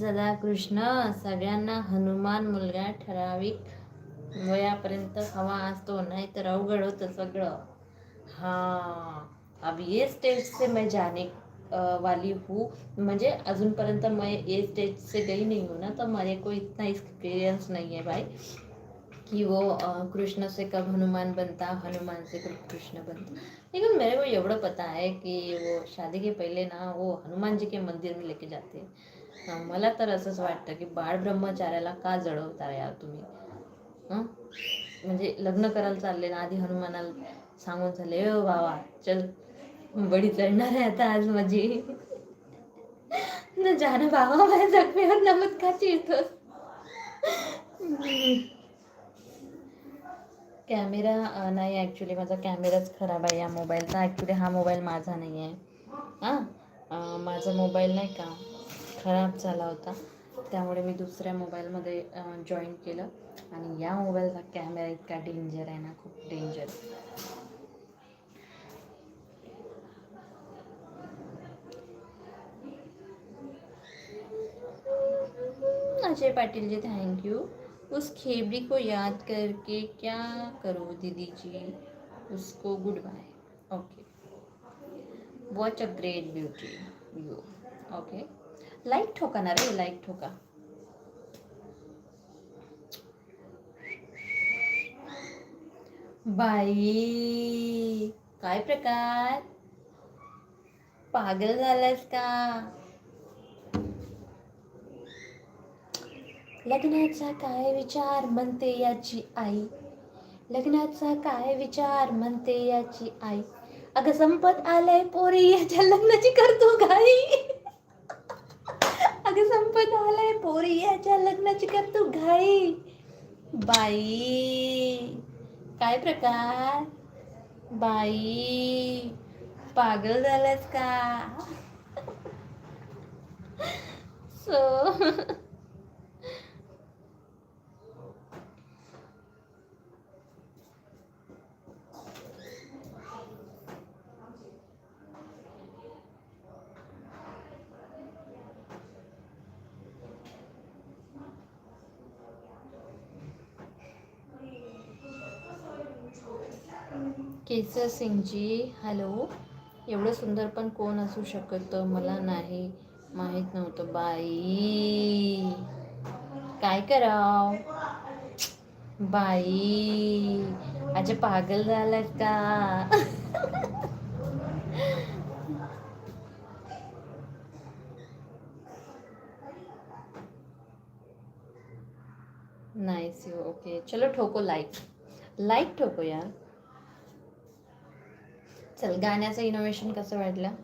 सदा कृष्ण सगळ्यांना हनुमान मुलगा ठराविक वयापर्यंत हवा असतो नाही तर अवघड होतं सगळं. हा अब ये स्टेज से मैं जाने वाली हूँ. म्हणजे अजूनपर्यंत मैं ये स्टेज से गई नहीं हूँ ना तो मेरे को इतना एक्सपीरियंस नहीं है भाई कि वो कृष्ण से कब हनुमान बनता हनुमान से कब कृष्ण बनता। लेकिन मेरे को एवढं पता है कि वो शादी के पहले ना वो हनुमान जी के मंदिर में लेके जाते मला तर असंच वाटतं की बाळ ब्रह्मचार्याला का जळवता यार तुम्ही? म्हणजे लग्न करायला चालले ना आधी हनुमानाला सांगून झाले ओ बाबा चल बडी चढणार आहे आता आज माझी. न जाणं बाबा माझ्या जखमीवर नमत येतो चिरतोस कॅमेरा नाही ॲक्च्युली माझा कॅमेराच खराब आहे या मोबाईलचा. ॲक्च्युली हा मोबाईल माझा नाही आहे हां माझा मोबाईल नाही का? खराब झाला होता. त्यामुळे मी दुसऱ्या मोबाईलमध्ये जॉईन केलं. आणि या मोबाईलचा कॅमेरा इतका डेंजर आहे ना. खूप danger Ajay Patilji thank you उस खेबड़ी को याद करके क्या करो दीदी जी? उसको good bye okay watch a great beauty you okay like ठोका ना रे लाईक ठोका. बाई. काय प्रकार? पागल झालास का? लग्नाचा काय विचार म्हणते याची आई? लग्नाचा काय विचार म्हणते याची आई? अगं संपत आलंय पोरी याच्या लग्नाची करतो घाई. अगं संपत आलंय पोरी याच्या लग्नाची करतो घाई. बाई काय प्रकार? बाई पागल झालास का? सो केसर सिंगजी हॅलो एवढं सुंदर पण कोण असू शकतं? मला नाही माहीत नव्हतं बाई. काय कराव? बाई अच्छा पागल झालात का? Nice you okay. चलो ठोको लाईक लाईक ठोको यार. चल गाण्याचं इनोव्हेशन कसं वाटलं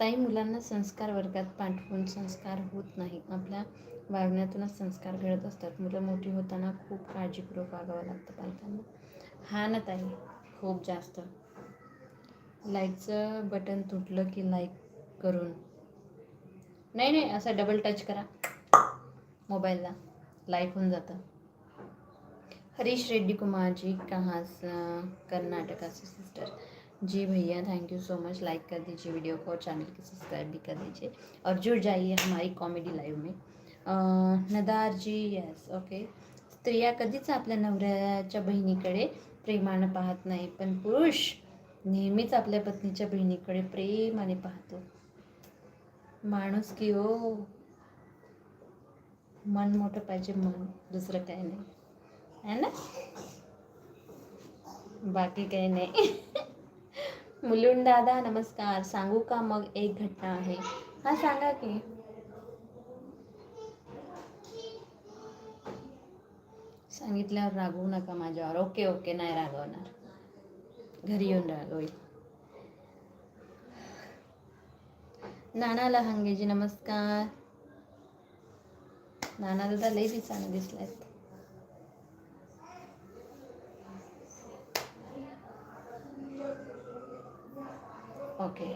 ताई मुलांना संस्कार वर्गात पाठवून संस्कार होत नाही. आपल्या वागण्यातूनच संस्कार घडत असतात. मुलं मोठी होताना खूप काळजीपूर्वक वागावं लागतं पालकांना. हा ना ताई खूप जास्त. लाईकचं बटन तुटलं की लाईक करून. नाही नाही असं डबल टच करा. मोबाईलला. लाईक होऊन जातं. हरीश रेड्डी कुमार जी कर्नाटकाचे सिस्टर जी भैया thank you so much like कर दीजिए वीडियो को और चैनल को सब्सक्राइब भी कर दीजिए। और जुड़ जाइए हमारी कॉमेडी लाईव्ह में। नदार जी यस ओके स्त्रिया कधीच आपल्या नवऱ्याच्या बहिणीकडे प्रेमानं पाहत नाही पण पुरुष नेहमीच आपल्या पत्नीच्या बहिणीकडे प्रेमाने पाहतो. माणूस की ओ मन मोठं पाहिजे मन दुसरं काही नाही. है ना? बाकी काही नाही. दादा नमस्कार. सांगू का मग एक घटना आहे? हा सांगा की. सांगितल्यावर रागवू नका माझ्यावर. Okay okay. नाही रागवणार. घरी येऊन रागवेल. नाना लहांगेजी नमस्कार. नाना दादा लई दिसानं दिसल्यात